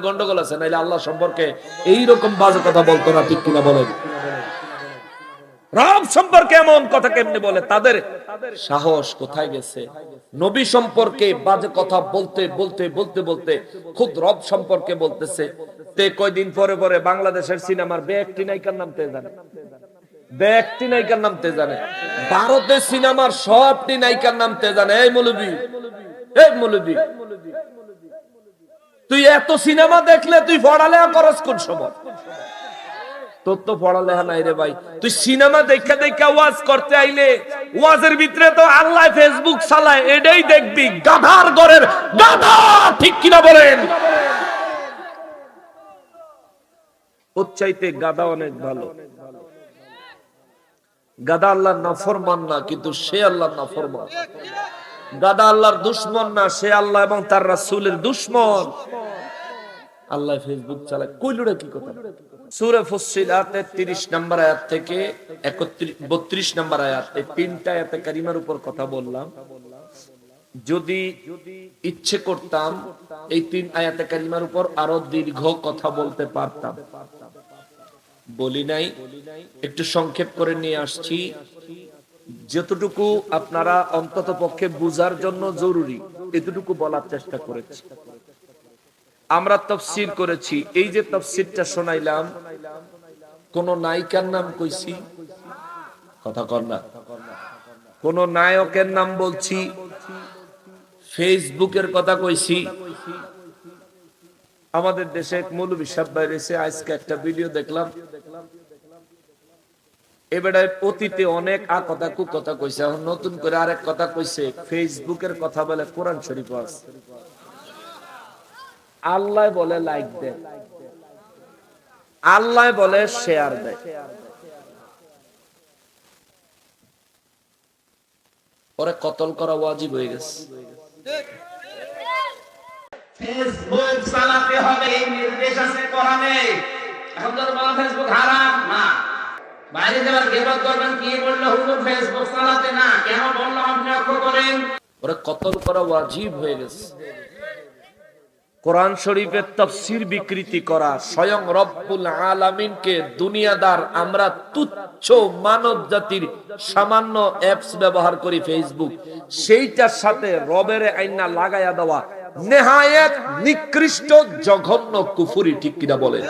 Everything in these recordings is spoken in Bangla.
গন্ডগোল আছে, নাইলে আল্লাহ সম্পর্কে এইরকম বাজে কথা বলতো না, ঠিক কিনা বলেন? রব সম্পর্কে এমন কথা কেমনি বলে? তাদের সাহস কোথায় গেছে? নবী সম্পর্কে বাজে কথা বলতে বলতে বলতে বলতে খুদ রব সম্পর্কে বলতেছে। তে কয়দিন পরে পরে বাংলাদেশের সিনেমার বে একটি নায়িকার নাম তে জানে? বে একটি নায়িকার নাম তে জানে? ভারতের সিনেমার সবটি নায়িকার নাম তে জানে? এই মৌলবী এই মৌলবী। তুই এত সিনেমা দেখলে তুই পড়ালেখা করস কোন সময়? তোর তো পড়ালেখা নাই রে ভাই। তুই সিনেমা দেখা দেখা ওয়াজ করতে আইলে, ওয়াজের ভিতরে তো আল্লাহ ফেসবুক চালায়, এটাই দেখবি। গাধার ঘরের গাধা, ঠিক কিনা বলেন? ওর চাইতে গাধা অনেক ভালো। গাদা আল্লাহর নাফরমান না, কিন্তু সে আল্লাহর নাফরমান। গাদা আল্লাহর দুশ্মন না, সে আল্লাহ এবং তার রাসূলের দুশ্মন। আল্লাহ ফেসবুক চালায়। কইলুরে কি কথা? সূরা ফুসসিলাতে 30 নম্বর আয়াত থেকে 31 32 নম্বর আয়াত তিনটা আয়াতে কারিমার উপর কথা বললাম। যদি ইচ্ছে করতাম এই তিন আয়াতে কারিমার উপর আরও দীর্ঘ কথা বলতে পারতাম। বলি নাই, একটু সংক্ষেপ করে নিয়ে আসছি। যতটুকু আপনারা অন্তত পক্ষে বুঝার জন্য জরুরি, এতটুকু বলার চেষ্টা করেছি। আমরা তফসির করেছি, এই যে তফসিরটা শোনাইলাম, কোন নায়িকার নাম কইছি? কথা কর না। কোন নায়কের নাম বলছি? ফেসবুকের কথা কইছি। আমাদের দেশে এক মৌলবী সাহেব বাইরেছে আজকে একটা ভিডিও দেখলাম। এবারে অতীতে অনেক আ কথা, কু কথা কইছে, এখন নতুন করে আরেক কথা কইছে, ফেসবুকের কথা বলে কোরআন শরীফ আছে। আল্লাহ বলে লাইক দেয় আল্লাহ বলে শেয়ার দেয় পরে কতল করা ওয়াজিব হয়ে গেছে। ফেসবুক চালাতে হবে, এই নির্দেশ আছে কোরআনে। এখন তো বলা ফেসবুক হারাম, না। বাইরে যাবার গেবত করবেন, কি বলল হুজুর ফেসবুক চালাতে? না, কেন বললাম আপনি করেন। কতল করা ওয়াজিব হয়ে গেছে। কোরআন শরীফের তফসির বিকৃতি করা স্বয়ং রব্বুল আলামিনকে দুনিয়াদার আমরা তুচ্ছ মানব জাতির সামান্য অ্যাপস ব্যবহার করি ফেসবুক সেইটার সাথে রবের আইনা লাগাইয়া দেওয়া নেহায়েত নিকৃষ্ট জঘন্য কুফুরি ঠিক কিনা বলে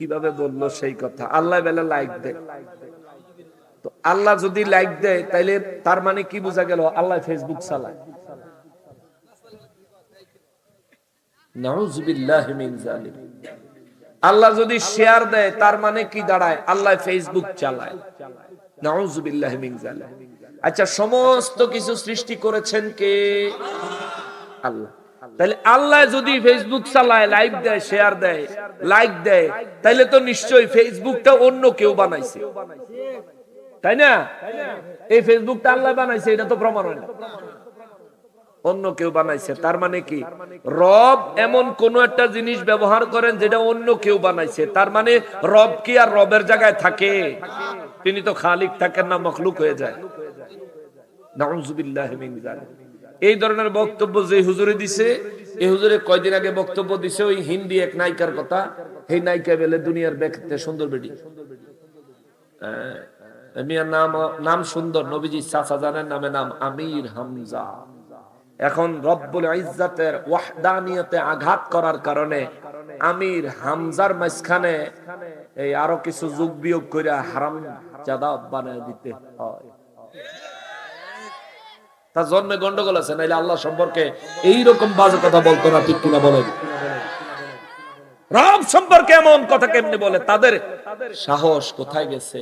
কীভাবে বলল সেই কথা? আল্লাহ বেলা লাইক দেয় তো আল্লাহ যদি লাইক দেয় তাইলে তার মানে কি বোঝা গেল? আল্লাহ ফেসবুক চালায়। আল্লাহ যদি শেয়ার দেয় তার মানে কি দাঁড়ায়? আল্লাহ ফেসবুক চালায়। আচ্ছা সমস্ত কিছু সৃষ্টি করেছেন কে? আল্লাহ। তাহলে আল্লাহ যদি ফেসবুক চালায় লাইক দেয় শেয়ার দেয় লাইক দেয়, তাহলে তো নিশ্চয়ই ফেসবুকটা অন্য কেউ বানাইছে। তাই না? এই ফেসবুকটা আল্লাহ বানাইছে, এটা তো প্রমাণ হয় না। অন্য কেউ বানাইছে, তার মানে কি? রব এমন কোন একটা জিনিস ব্যবহার করেন যেটা অন্য কেউ বানাইছে। তার মানে রব কি আর রবের জায়গায় থাকে? তিনি তো খালিক থাকেন না, মখলুক হয়ে যায়। নাউজুবিল্লাহ মিন যালিক। এই ধরনের বক্তব্য যে হুজুরে দিছে এই হুজুরে কয়দিন আগে বক্তব্য দিছে, ওই হিন্দি এক নায়িকার কথা। এই নায়িকা বেলে দুনিয়ার দেখতে সুন্দর বেটি। মিয়ার নাম নাম সুন্দর, নবীজি চাচা জানের নামে নাম আমির হামজা। এখন রব্বুল ইজ্জাতের ওয়াহদানিয়তে আঘাত করার কারণে আমির হামজার মাঝখানে এই আরও কিছু যোগ বিয়োগ করে হারাম জাদা বানায় দিতে হয়। তার জন্মে গন্ডগোল আছে, নাইলে আল্লাহ সম্পর্কে এইরকম বাজে কথা বলতো না, ঠিক কিনা বলেন? রব সম্পর্কে এমন কথা কেমনি বলে? তাদের সাহস কোথায় গেছে?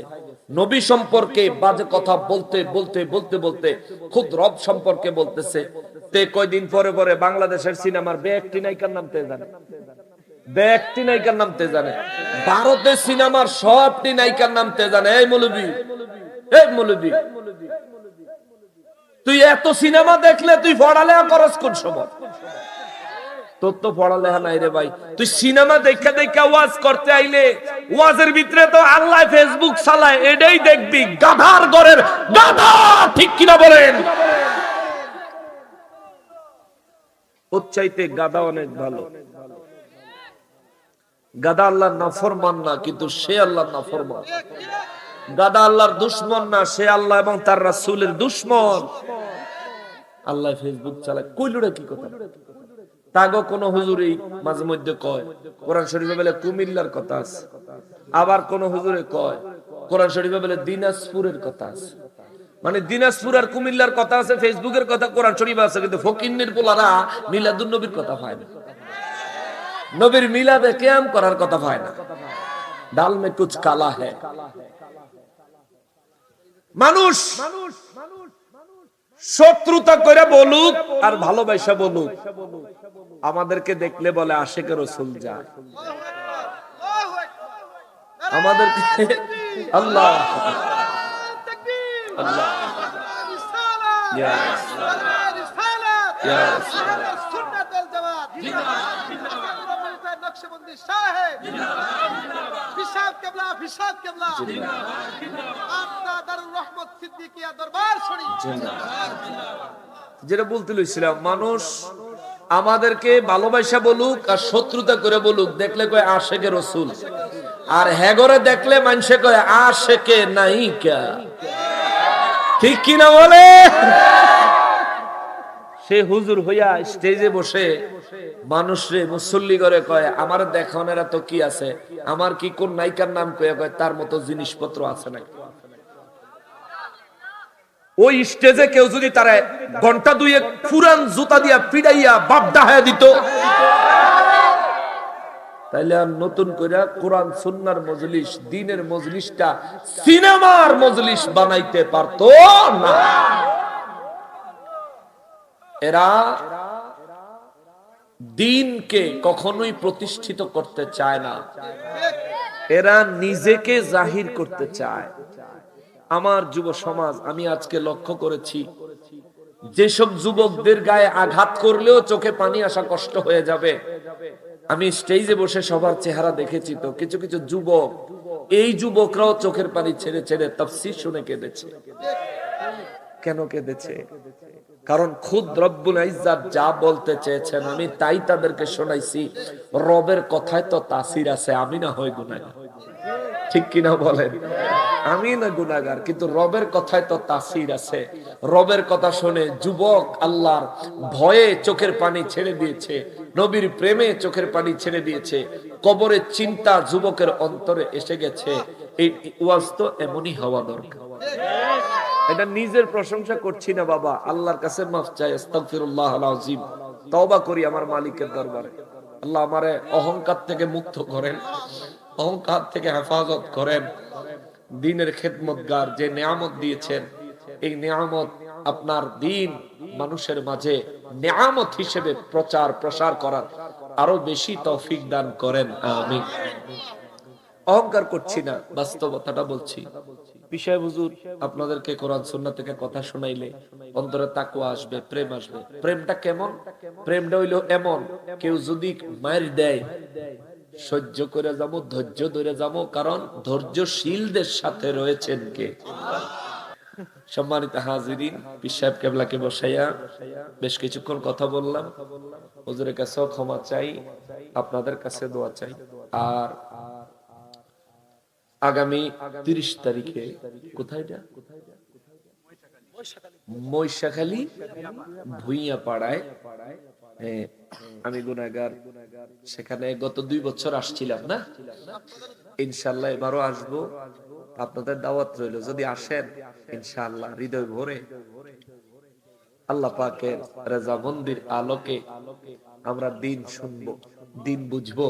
নবী সম্পর্কে বাজে কথা বলতে বলতে বলতে বলতে খুদ রব সম্পর্কে বলতেছে। তে কয়দিন পরে পরে বাংলাদেশের সিনেমার বে একটি নায়িকার নাম তে জানে? বে একটি নায়িকার নাম তে জানে? ভারতের সিনেমার সবটি নায়িকার নাম তে জানে? এই মৌলবী এই মৌলবী। তুই এত সিনেমা দেখলে তুই পড়ালেখা করস কোন সময়? তোর তো পড়ালেখা নাই রে ভাই। তুই সিনেমা দেখা দেখা ওয়াজ করতে আইলে, ওয়াজের ভিতরে তো আল্লাহ ফেসবুক চালায়, এটাই দেখবি। গাধার ঘরের গাধা, ঠিক কিনা বলেন? ওর চাইতে গাদা অনেক ভালো। গাদা আল্লাহর নাফরমান না, কিন্তু সে আল্লাহর নাফরমান। গাদা আল্লাহর দুশ্মন না, সে আল্লাহ এবং তার রাসুলের দুশ্মন। আল্লাহ ফেসবুক চালায়। কইলুরে কি কথা? তাগো কোন হুজুরি মাঝে মধ্যে কয়, কোরআন শরীফে বলে কুমিল্লার কথা আছে। আবার কোন হুজুরে কয়, কোরআন শরীফে বলে দিনাজপুরের কথা আছে। মানে দিনাজপুর আর কুমিল্লার কথা আছে, ফেসবুকের কথা, কোরআন শরীফে আছে, কিন্তু ফকিন্নির পোলারা মিলাদুন নবীর কথা পায় না। নবীর মিলাদে কেয়াম করার কথা পায় না। ডাল মে কুছ কালা হ্যায়। মানুষ শত্রুতা করে বলুক আর ভালোবাসা বলুক। আমাদেরকে দেখলে বলে আশেকে রসুল যা। আমাদেরকে আল্লাহ। আল্লাহ। Yes. Yes. নকশবন্দি সাহেব। পিসাব কেবলা পিসাব কেবলা। রহমত সিদ্দিকিয়া দরবার যেটা বলতে লইছিলাম, মানুষ আমাদেরকে ভালোবাসা বলুক আর শত্রুতা করে বলুক, দেখলে কয় আশেকে রসুল। আর হেগরে দেখলে মানুষে কয় আশেকে নায়িকা। ঠিক কিনা বলে? সে হুজুর হইয়া স্টেজে বসে মানুষরে মুসল্লি করে কয়, আমার দেখানোর তো কি আছে? আমার কি কোন নায়িকার নাম কয়ে কয়, তার মতো জিনিসপত্র আছে নাকি? ওই স্টেজে কেউ যদি তারা ঘণ্টা দুয়ে ফুরান জুতা দিয়া পিড়াইয়া বাপ ডাহাইয়া দিত, তাইলে আর নতুন করে কোরআন, সুন্নার মজলিস, দিনের মজলিসটা সিনেমার মজলিস বানাইতে পারতো না। এরা দিনকে কখনোই প্রতিষ্ঠিত করতে চায় না। এরা নিজেকে জাহির করতে চায়। আমার যুব সমাজ, আমি আজকে লক্ষ্য করেছি, যেসব যুবকদের গায়ে আঘাত করলেও চোখে পানি আসা কষ্ট হয়ে যাবে। আমি স্টেজে বসে সবার চেহারা দেখেছি তো, কিছু কিছু যুবক, এই যুবকরাও চোখের পানি ছেড়ে ছেড়ে তাফসীর শুনে কেঁদেছে। কেন কেঁদেছে? কারণ খুদ রব্বুল ইজ্জাত যা বলতে চেয়েছেন আমি তাই তাদেরকে শোনাইছি। রবের কথায় তো তাসির আছে, আমি না হয় গুনাগার ঠিক কিনা বলেন? আমি না গুনাগার কিন্তু রবের কথায় তো তাসির আছে। রবের কথা শুনে যুবক আল্লাহর ভয়ে চোখের পানি ছেড়ে দিয়েছে, নবীর প্রেমে চোখের পানি ছেড়ে দিয়েছে কবরের চিন্তা যুবকের অন্তরে এসে গেছে। এই ওয়াজ তো এমনই হওয়া দরকার। এটা নিজের প্রশংসা করছি না, বাবা। আল্লাহর কাছে মাফ চাই আস্তাগফিরুল্লাহ আলাজিম তওবা করি আমার মালিকের দরবারে। আল্লাহ আমারে অহংকার থেকে মুক্ত করেন, অহংকার থেকে হেফাজত করেন। দিনের খেদমতগার যে নিয়ামত দিয়েছেন, এই নিয়ামত আপনার দিন মানুষের মাঝে নিয়ামত হিসেবে প্রচার, প্রসার করার আরও বেশি তৌফিক দান করেন, আমিন। অহংকার করছি না, বাস্তবতাটা বলছি। বিষয় হুজুর আপনাদেরকে কোরআন থেকে কথা শোনাইলে অন্তরে আসবে, প্রেম আসবে। প্রেমটা কেমন? প্রেমটা হইল এমন, কেউ যদি দেয়, সহ্য করে যাব, ধৈর্য ধরে যাব, কারণ ধৈর্যশীলদের সাথে রয়েছেন কে? সম্মানিত হাজিরিন পিসাব কেবলাকে বসাইয়া বেশ কিছুক্ষণ কথা বললাম। হুজুরের কাছেও ক্ষমা চাই, আপনাদের কাছে দোয়া চাই। আর আগামী তিরিশ তারিখে কোথায় মৈশাখালী ভুইয়া পাড়ায় হ্যাঁ, আমি গুনাগার সেখানে গত দুই বছর আসছিলাম না? ইনশাল্লাহ এবারও আসব। আপনাদের দাওয়াত রইল। যদি আসেন ইনশাআল্লাহ হৃদয় ভরে আল্লাহ পাকের রেজা মন্দির আলোকে আমরা দিন শুনব দিন বুঝব।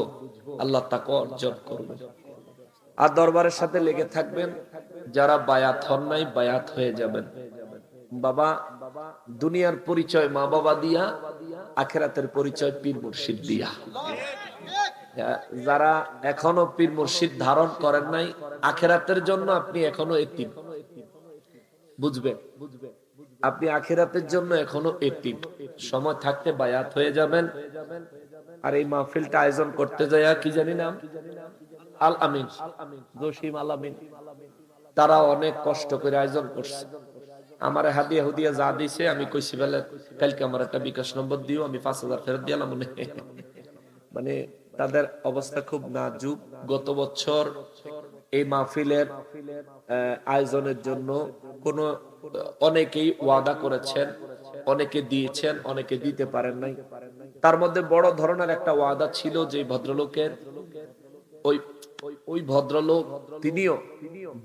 আল্লাহ তাকে অর্জন করব আর দরবারের সাথে লেগে থাকবেন, যারা বায়াত হন নাই, বায়াত হয়ে যাবেন। বাবা, দুনিয়ার পরিচয় মা বাবা দিয়া, আখেরাতের পরিচয় পীর মুর্শিদ দিয়া। যারা এখনও পীর মুর্শিদ ধারণ করেন নাই, আখেরাতের জন্য আপনি এখনও এতিম। বুঝবেন? আপনি আখেরাতের জন্য এখনও এতিম। সময় থাকতে বায়াত হয়ে যাবেন। আর এই মাহফিলটা আয়োজন করতে যায় কি জানি নাম? আল আমিন জসিম আল আমিন তারা অনেক কষ্ট করে আয়োজন করছে। আমার হাদিয়া হুদিয়া যা দিছে, আমি কইছি, বেলে, কালকে আমার একটা বিকাশ নম্বর দিও, আমি পাঁচ হাজার ফেরত দিলাম মনে মানে তাদের অবস্থা খুব নাজুক। গত বছর এই মাহফিলের আয়োজনের জন্য কোন, অনেকেই ওয়াদা করেছেন, অনেকে দিয়েছেন, অনেকে দিতে পারেন নাই। তার মধ্যে বড় ধরনের একটা ওয়াদা ছিল যে ভদ্রলোকের ওই ভদ্রলোক তিনিও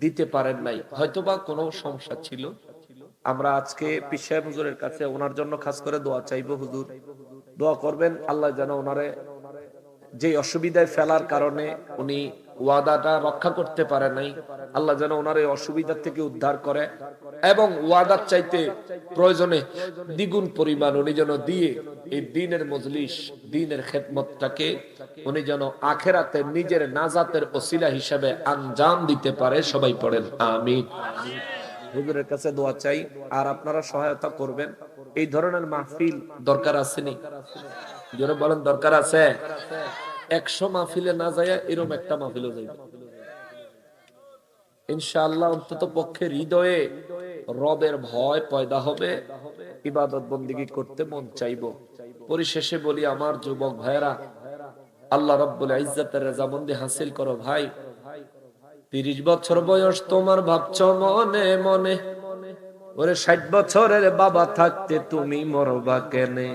দিতে পারেন নাই। হয়তোবা কোনো সমস্যা ছিল। আমরা আজকে পিসায় হুজুরের কাছে ওনার জন্য খাস করে দোয়া চাইব হুজুর। দোয়া করবেন, আল্লাহ যেন ওনারে যে অসুবিধায় ফেলার কারণে উনি ওয়াদাটা রক্ষা করতে পারে নাই। আল্লাহ যেন ওনার এই অসুবিধা থেকে উদ্ধার করে এবং ওয়াদার চাইতে প্রয়োজনে দ্বিগুণ পরিমাণ উনি যেন দিয়ে এই দিনের মজলিস, দিনের খেদমতটাকে উনি যেন আখেরাতে নিজের নাজাতের ওসিলা হিসাবে আঞ্জাম দিতে পারে। সবাই পড়েন, আমিন। হুজুরের কাছে দোয়া চাই, আর আপনারা সহায়তা করবেন। এই ধরনের মাহফিল দরকার আসেনি জোরে বলেন, দরকার আছে? একশো মাহফিলে না যায় এরকম একটা মাহফিলে যাইবে। ইনশাআল্লাহ অন্তত পক্ষে হৃদয়ে রবের ভয় পয়দা হবে, ইবাদত বন্দিগি করতে মন চাইব। পরিশেষে বলি আমার যুবক ভাইরা আল্লাহ রব্বুল ইজ্জতের রেজামন্দি হাসিল করো ভাই। তিরিশ বছর বয়স তোমার, ভাবছ মনে মনে। ওরে ষাট বছরের বাবা থাকতে তুমি মরবা কেনে?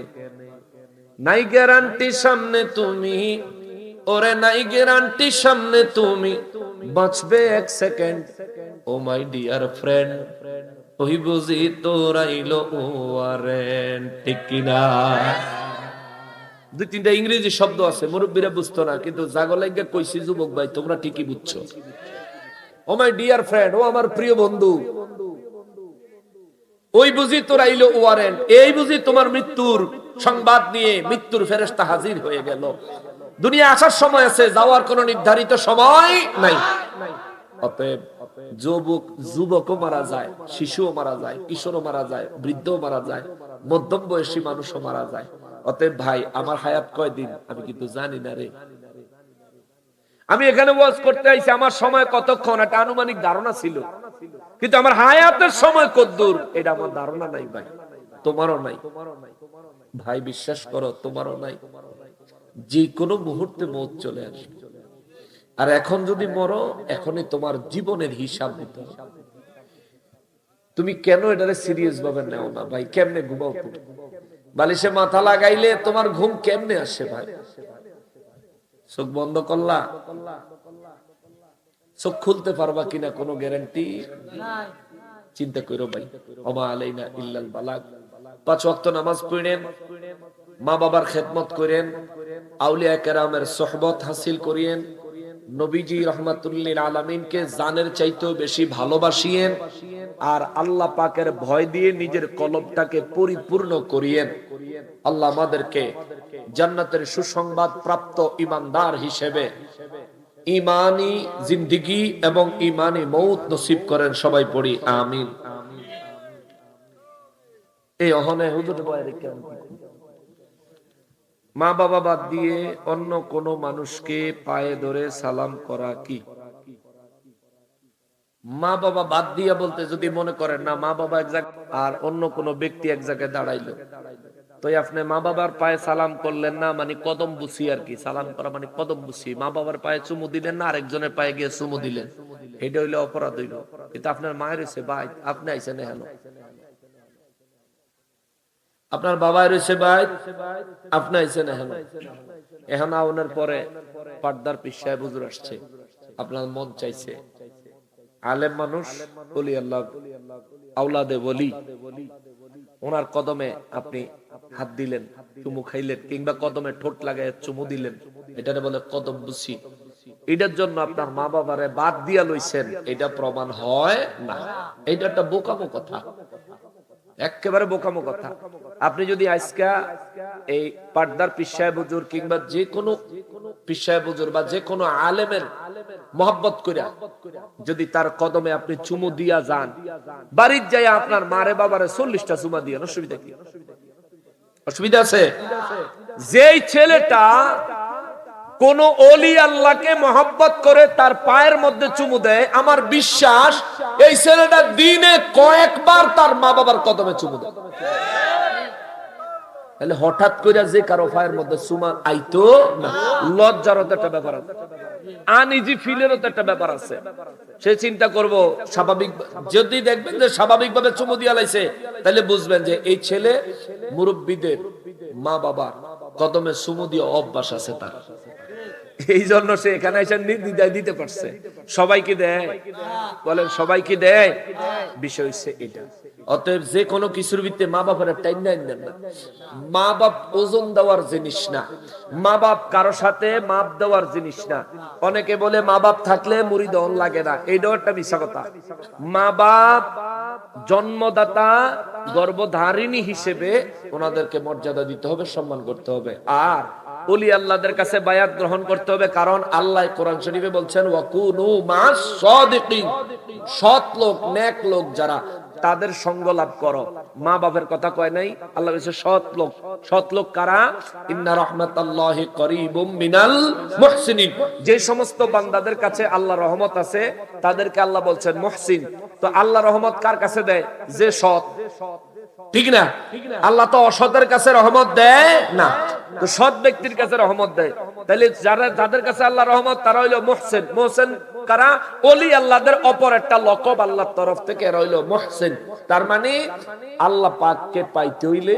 নাই গ্যারান্টি সামনে তুমি ওরে নাই গ্যারান্টি, সামনে তুমি। বাঁচবে এক second. Oh my dear friend, ওই বুঝি তোরাইলো ও আরেন ঠিক কিনা দুই তিনটা ইংরেজি শব্দ আছে, মুরব্বীরা বুঝতো না, কিন্তু কইছি, যুবক ভাই, তোমরা ঠিকই বুঝছ। ও মাই ডিয়ার ফ্রেন্ড, ও আমার প্রিয় বন্ধু। ওই বুঝি তোর আইলো ওয়ারেন্ট এই বুঝি তোমার মৃত্যুর সংবাদ নিয়ে মৃত্যুর ফেরেস্তা হাজির হয়ে গেল। দুনিয়া আসার সময় আছে, যাওয়ার কোনো নির্ধারিত সময় নাই। অতএব যুবক, যুবকও মারা যায়, শিশুও মারা যায়, কিশোরও মারা যায়, বৃদ্ধও মারা যায়, মধ্যম বয়সী মানুষও মারা যায়। অতএব ভাই, আমার হায়াত কয়দিন? আমি কিন্তু জানি না রে। আমি এখানে ওয়াজ করতে আইছি, আমার সময় কতক্ষণ? একটা আনুমানিক ধারণা ছিল। কিন্তু আমার হায়াতের সময় কদ্দূর এটা আমার ধারণা নাই ভাই। তোমারও নাই। ভাই, বিশ্বাস করো, তোমারও নাই। যে কোনো মুহূর্তে মৌত চলে আসবে। আর এখন যদি মরো, এখনই তোমার জীবনের হিসাব দিতে তুমি কেন এটারে সিরিয়াস ভাবে নেও না? ভাই, কেমনে ঘুমাও তুমি? বালিশে মাথা লাগাইলে তোমার ঘুম কেমনে আসে ভাই? চোখ বন্ধ করলা? চোখ খুলতে পারবা কিনা কোনো গ্যারান্টি চিন্তা করো ভাই। অমা আলাইনা ইল্লাল বালাগ। পাঁচ ওয়াক্ত নামাজ পড়েন, মা বাবার খেদমত করেন, আউলিয়া কেরামের সোহবত হাসিল করিয়েন, নবীজি রহমাতুল্লিল আলমিনকে জানের চাইতেও বেশি ভালোবাসিয়েন আর আল্লাহ পাকের ভয় দিয়ে নিজের কলবটাকে পরিপূর্ণ করিয়েন। আল্লাহ আমাদেরকে জান্নাতের সুসংবাদ প্রাপ্ত ইমানদার হিসেবে ইমানি জিন্দিগি এবং ইমানি মৌত নসিব করেন। সবাই পড়ি, আমিন। এই অহনে হুজুর বয়ারে কেমন মা বাবা বাদ দিয়ে অন্য কোন মানুষকে পায়ে ধরে সালাম করা কি? মা বাবা বাদ দিয়া বলতে যদি মনে করেন, না, মা বাবা এক আর অন্য কোন ব্যক্তি এক জায়গায় দাঁড়াইলো। তো আপনি মা বাবার পায়ে সালাম করলেন না মানে কদম বুসি আর কি। সালাম করা মানে কদম বুসি মা বাবার পায়ে চুমু দিলেন না, আরেকজনের পায়ে গিয়ে চুমু দিলেন। এটা হইলে অপরাধ হইল। কিন্তু আপনার মায়ের হয়েছে ভাই। আপনি আইসেন হেন আপনার বাবা রয়েছে ভাই আপনি আইসেন এখন। এখন আউনের পরে পার্দার পিসায় বুজুর আসছে। আপনার মন চাইছে। আলেম মানুষ বলি আল্লাহ আউলাদে বলি ওনার কদমে আপনি হাত দিলেন, চুমু খাইলেন, কিংবা কদমে ঠোঁট লাগাই চুমু দিলেন, এটারে বলে কদম বুঝি এটার জন্য আপনার মা বাবারে বাদ দিয়া লইছেন, এটা প্রমাণ হয় না। এটা একটা বোকামো কথা। একেবারে বোকামো কথা। আপনি যদি আজকা এই পার্দার পিসায় বুজুর কিংবা যে কোনো পিসায় বুজুর বা যে কোনো আলেমের মহব্বত করিয়া যদি তার কদমে আপনি চুমু দিয়া যান, বাড়ির যাই আপনার মারে বাবারে চল্লিশটা চুমা দিয়ে অসুবিধা কি? অসুবিধা আছে? যেই ছেলেটা কোন অলি আল্লাহকে মহব্বত করে তার পায়ের মধ্যে চুমু দেয়, আমার বিশ্বাস এই ছেলেটা দিনে কয়েকবার তার মা বাবার কদমে চুমু দেয়। তাহলে হঠাৎ করে যে কারও পায়ের মধ্যে চুমা আইতো না, লজ্জারও তো একটা ব্যাপার আছে। ফিলেরও তো একটা ব্যাপার আছে। সে চিন্তা করব, স্বাভাবিক যদি দেখবেন যে স্বাভাবিকভাবে চুমু দিয়া লাইছে, তাহলে বুঝবেন যে এই ছেলে মুরব্বীদের মা বাবার কদমে চুমু দিয়ে অভ্যাস আছে তার। এই জন্য সে এখানে এসে নির্দিদায় দিতে পারছে। সবাই কি দেয়। বলেন সবাই কি দেয়। বিষয় হচ্ছে এটা। অতএব যে কোনো কিছুর ভিত্তে মা বাবার টাইম নেন না। মা বাপ ওজন দেওয়ার জিনিস না। মা বাপ কারও সাথে মাপ দেওয়ার জিনিস না। অনেকে বলে মা বাপ থাকলে মুড়ি দহন লাগে না। এইটাও একটা মিশা কথা। মা বাপ জন্মদাতা, গর্ভধারিণী হিসেবে ওনাদেরকে মর্যাদা দিতে হবে, সম্মান করতে হবে। আর অলি আল্লাহদের কাছে বায়াত গ্রহণ করতে হবে, কারণ আল্লাহ কোরআন শরীফে বলছেন, ওয়াকুনু মাস সাদিকিন। সৎ লোক, নেক লোক যারা, তাদের সঙ্গ লাভ করো। মা বাবার কথা কয় নাই? আল্লাহ বলছে, সৎ লোক। সৎ লোক কারা? ইন্না রাহমাতাল্লাহি করিবুম মিনাল মুহসিনিন। যে সমস্ত বান্দাদের কাছে আল্লাহ রহমত আছে, তাদেরকে আল্লাহ বলছেন, মুহসিন। তো আল্লাহ রহমত কার কাছে দেয়? যে সৎ। ঠিক না? আল্লাহ তো অসতের কাছে রহমত দেয় না। তো সৎ ব্যক্তির কাছে রহমত দেয়। তাহলে যারা, যাদের কাছে আল্লাহ রহমত, তারা হইল মোহসেন। মোহসেন কারা? অলি আল্লাহদের অপর একটা লকব আল্লাহর তরফ থেকে, এরা হইল মোহসেন। তার মানে আল্লাহ পাককে পাইতে হইলে,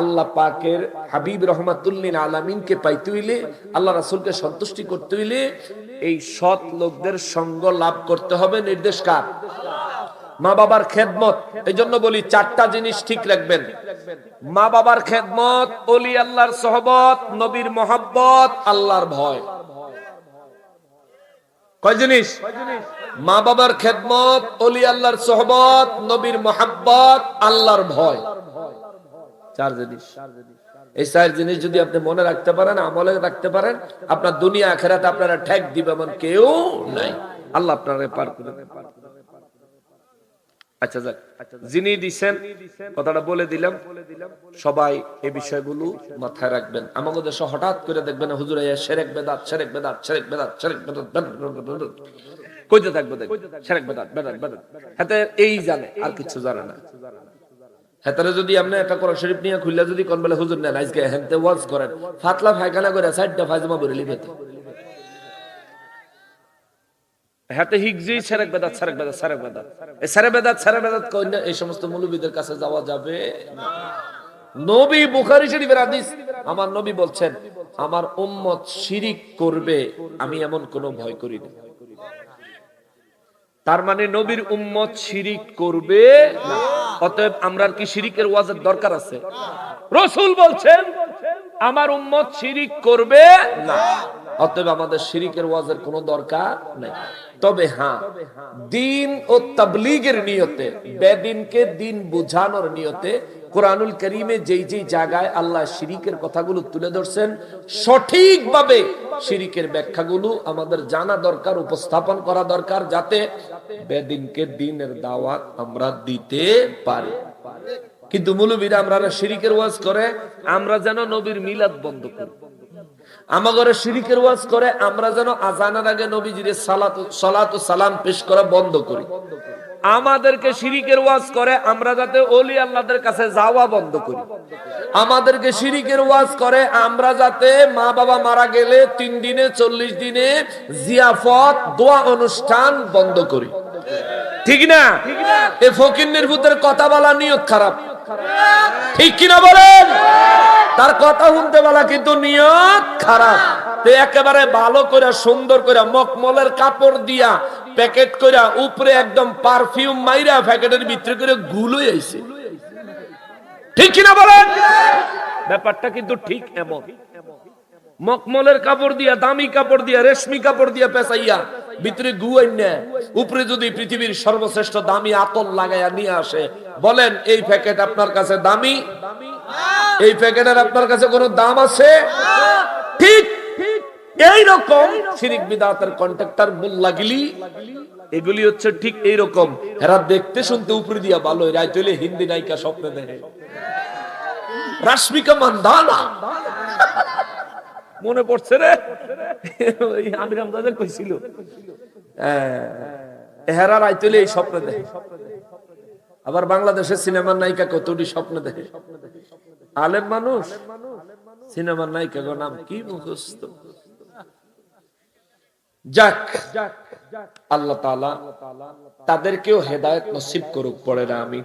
আল্লাহ পাকের হাবিব রহমাতুল্লিন আলামিনকে পাইতে হইলে, আল্লাহ রাসূলকে সন্তুষ্টি করতে হইলে, এই সৎ লোকদের সঙ্গ লাভ করতে হবে। নির্দেশ কার? মা বাবার খেদমত এই জন্য বলি চারটা জিনিস ঠিক রাখবেন। মা বাবার খেদমত, অলি আল্লাহর সহবত, নবীর মহাব্বত, আল্লাহর ভয়। কয় জিনিস? মা বাবার খেদমত, অলি আল্লাহর সহবত, নবীর মহাব্বত, আল্লাহর ভয়। চার জিনিস। এই চার জিনিস যদি আপনি মনে রাখতে পারেন, আমলে রাখতে পারেন, আপনার দুনিয়া, আখেরাতে আপনারা ঠেক দিবে এমন কেউ নাই। আল্লাহ আপনারা পার করে আচ্ছা যাক, যিনি দিছেন, কথাটা বলে দিলাম। সবাই এই বিষয়গুলো মাথায় রাখবেন। আমাদের দেশে হঠাৎ করে দেখবেন, হুজুর সেরেক বেদাত সেরেক বেদাত সেরেক বেদাত সেরেক বেদাত কইতে থাকবে দেখবেন, সেরেক বেদাত বেদাত বেদাত। হাতে এই জানে, আর কিছু জানে না। হেতারে যদি আপনি একটা কোরআন শরীফ নিয়ে খুললে যদি কোন বলে, হুজুর নেন, আজকে হেনতে ওয়াজ করেন, ফাতলা ফায়খানা করে সাইডটা ফাইজমা বলে লিখে হাতে হিগজি, সেরেক বেদাত সেরেক বেদাত সেরেক বেদাত। এই সেরে বেদাত সেরে বেদাত কই না, এই সমস্ত মৌলবীদের কাছে যাওয়া যাবে। নবী বুখারী শরীফের হাদিস, আমার নবী বলছেন, আমার উম্মত শিরিক করবে, আমি এমন কোনো ভয় করি না। তার মানে নবীর উম্মত শিরিক করবে না। অতএব আমরা কি শিরিকের ওয়াজের দরকার আছে? রসুল বলছেন, আমার উম্মত শিরিক করবে না। অতএব আমাদের শিরিকের ওয়াজের কোনো দরকার নেই। তবে হ্যাঁ দিন ও তাবলীগের নিয়তে, বেদিনকে দিন বুঝানোর নিয়তে কোরআনুল করিমে যেই যেই জায়গায় আল্লাহ শিরিকের কথাগুলো তুলে ধরছেন, সঠিকভাবে শিরিকের ব্যাখ্যাগুলো আমাদের জানা দরকার, উপস্থাপন করা দরকার যাতে বেদিনকে দিনের দাওয়াত আমরা দিতে পারি। কিন্তু মুলুবীরা আমরা শিরিকের ওয়াজ করে, আমরা যেন নবীর মিলাদ বন্ধ করি। আমাগরে শিরিকের ওয়াজ করে আমরা যেন আজানের আগে নবীজির সালাত সালাত ও সালাম পেশ করা বন্ধ করি। আমাদেরকে শিরিকের ওয়াজ করে আমরা যাতে ওলি আল্লাহদের কাছে যাওয়া বন্ধ করি। আমাদেরকে শিরিকের ওয়াজ করে আমরা যাতে মা বাবা মারা গেলে তিন দিনে চল্লিশ দিনে জিয়াফত দোয়া অনুষ্ঠান বন্ধ করি। ঠিক না? এ ফকির নির্ভূতের কথা বলা নিয়ত খারাপ। ঠিক কিনা বলেন? তার কথা শুনতে বলা কিন্তু নিয়ত খারাপ। তো একেবারে ভালো করে, সুন্দর করে মকমলের কাপড় দিয়া প্যাকেট করে উপরে একদম পারফিউম মাইরা প্যাকেটের ভিতরে করে গুলোই আইছে ঠিক কিনা বলেন? ব্যাপারটা কিন্তু ঠিক এমন। মকমলের কাপড় দিয়া, দামি কাপড় দিয়া, রেশমি কাপড় দিয়া পেঁচাইয়া ভিতরে নেয় উপরে যদি পৃথিবীর সর্বশ্রেষ্ঠ দামি আতল লাগাইয়া নিয়ে আসে, বলেন, এই প্যাকেট আপনার কাছে দামি? এই প্যাকেটের আপনার কাছে কোনো দাম আছে? ঠিক এই রকম শিরিক বিদাতের কন্ট্রাক্টর মোল্লা গিলি। এগুলি হচ্ছে ঠিক এই রকম এরা দেখতে শুনতে উপরে দিয়া ভালো রায় হইলে হিন্দি নায়িকা স্বপ্নে দেখে। রাশ্মিকা মান্দানা। মনে পড়ছে রে? আমির আমদাদে কইছিল। হেরা রাইতলে এই স্বপ্ন দেখে আবার বাংলাদেশের সিনেমার নায়িকা কতটি স্বপ্ন দেখে আলেম মানুষ? সিনেমার নায়িকা নাম কি মুখস্থ? যাক, আল্লাহ তাআলা তাদেরকেও হেদায়েত নসিব করুক, পড়ে না আমি।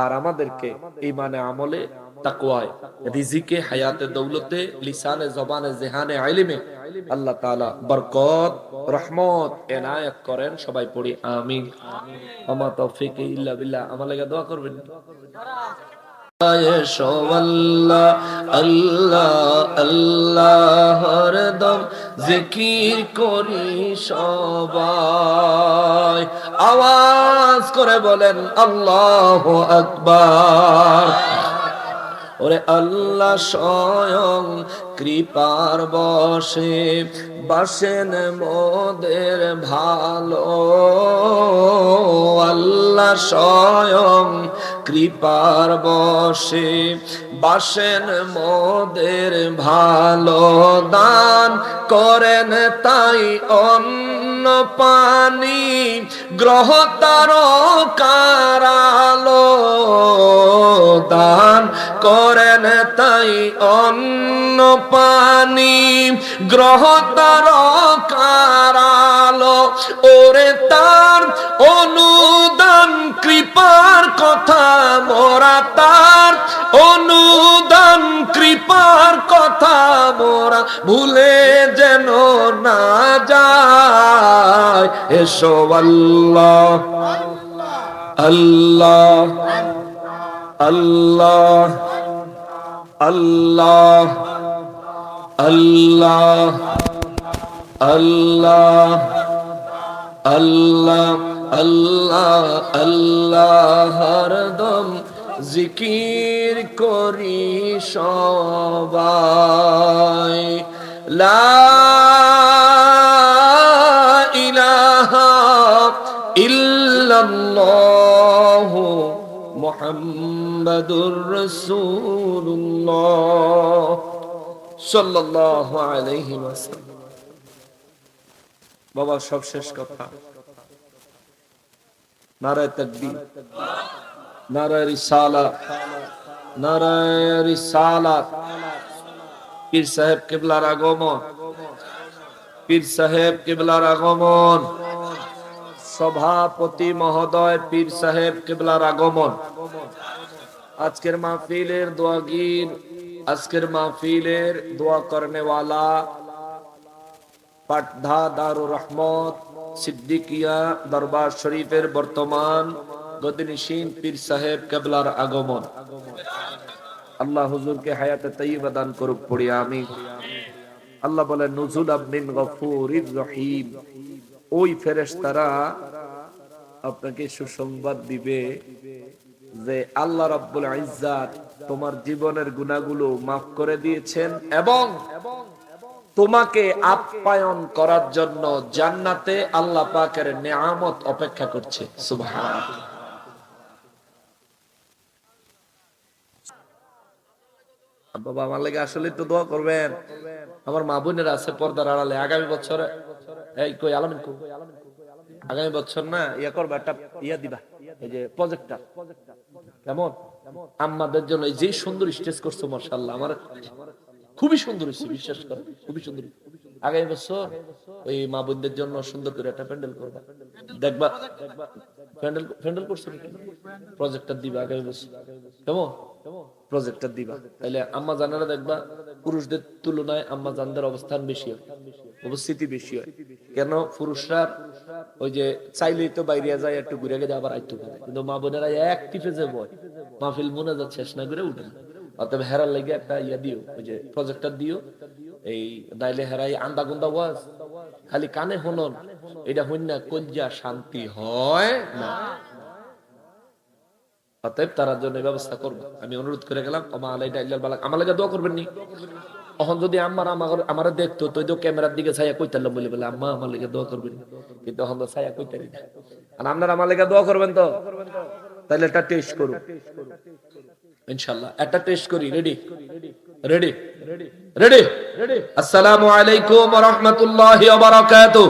আর আমাদেরকে ইমানে আমলে তাকওয়ায়। রিজিকে, হায়াতে, দৌলতে, লিসানে, জবানে, জেহানে, আইলিমে। আল্লাহ বরকত, রহমত করেন, সবাই পড়ি ইল্লা আমার দোয়া করবেন? আল্লাহ আল্লাহ জিকির করি সবাই। আওয়াজ করে বলেন, আল্লাহ আকবার। ওরে আল্লাহ স্বয়ং কৃপার বসে বাসেন মোদের ভালো। আল্লাহ স্বয়ং কৃপার বসে বাসেন মোদের ভালো। দান করেন তাই অন্ন পানি, গ্রহ তার কারালো, দান করেন তাই অন্ন পানি, গ্রহ তার কারালো। ওরে তার অনুদান, কৃপার কথা মোরা তার অনুদান। কৃপার কথা মোরা ভুলে যেন না যায় এসো আল্লাহ আল্লাহ আল্লাহ আল্লাহ আল্লাহ আল্লাহ আল্লাহ আল্লাহ আল্লাহ হরদম জিকির করি সবাই। লা ইলাহা ইল্লাল্লাহ বাবা সব শেষ কথা। নারায় তাকবীর। নারায় রিসালাত নারায় রিসালাত পীর সাহেব কিবলার আগমন পীর সাহেব কিবলার আগমন সভাপতি মহোদয় পীর সাহেব কিবলার আগমন আজকের মাহফিলের দোয়াগীর আজকের মাহফিলের দোয়া করনে ওয়ালা পাটধা দারুর রহমত সিদ্দিকিয়া দরবার শরীফের বর্তমান পীর সাহেব কেবলার আগমন। আল্লাহ হুজুরকে হায়াতে দান করুক, পড়ি আমি আল্লাহ বলে নুজুল মিন গফুরির রহিম। ওই আপনাকে সুসংবাদ দিবে যে আল্লাহ রাব্বুল ইজ্জাত তোমার জীবনের গুনাহগুলো মাফ করে দিয়েছেন এবং তোমাকে আপ্যায়ন করার জন্য জান্নাতে আল্লাহ পাকের নেয়ামত অপেক্ষা করছে। সুবহানাল্লাহ। বাবা আমার আসলে তো দোয়া করবেন। আমার মা আছে পর্দার আড়ালে। আগামী বছর আগামী বছর না, ইয়া করবা একটা ইয়া দিবা। এই যে প্রজেক্টার কেমন? আমাদের জন্য যে সুন্দর স্টেজ করছ মার্শাল্লাহ আমার খুবই সুন্দর হয়েছে, বিশ্বাস করো, খুবই সুন্দর। আগামী বছর ওই মা বোনদের জন্য সুন্দর করে একটা প্যান্ডেল করবা। দেখবা, প্যান্ডেল প্যান্ডেল করছ প্রজেক্টর দিবা আগামী বছর। কেমন? প্রজেক্টর দিবা। তাইলে আম্মা জানারা দেখবা, পুরুষদের তুলনায় আম্মা জানদের অবস্থান বেশি হয় উপস্থিতি বেশি হয়। কেন? পুরুষরা ওই যে চাইলেই তো বাইরে যায়, একটু ঘুরে গেলে আবার আইটু করে। কিন্তু মা বোনেরা এক টিপে যে বয়, মাহফিল শেষ না করে উঠে অতএব হেরার লেগে একটা ইয়া দিও, ওই যে প্রজেক্টর দিও। এই নাইলে হেরাই আন্দা গুন্দা ওয়াজ। খালি কানে হনন এটা হইন না কলজা শান্তি হয় না? অতএব তার জন্য ব্যবস্থা করব। আমি অনুরোধ করে গেলাম আমা আলাইটা ইল্লাল বালাক। আমার লাগে দোয়া করবেন নি। এখন যদি আমার আমার আমার দেখতো, তো তো ক্যামেরার দিকে ছায়া কইতালাম বলে বলে, আম্মা আমার লাগে দোয়া করবেন কিন্তু এখন তো ছায়া কইতালি না। আর আপনারা আমার লাগে দোয়া করবেন তো? তাহলে একটা টেস্ট করুন। ইনশাআল্লাহ, একটা টেস্ট করি রেডি রেডি রেডি আসসালামু আলাইকুম ওয়া রাহমাতুল্লাহি ওয়া বারাকাতুহু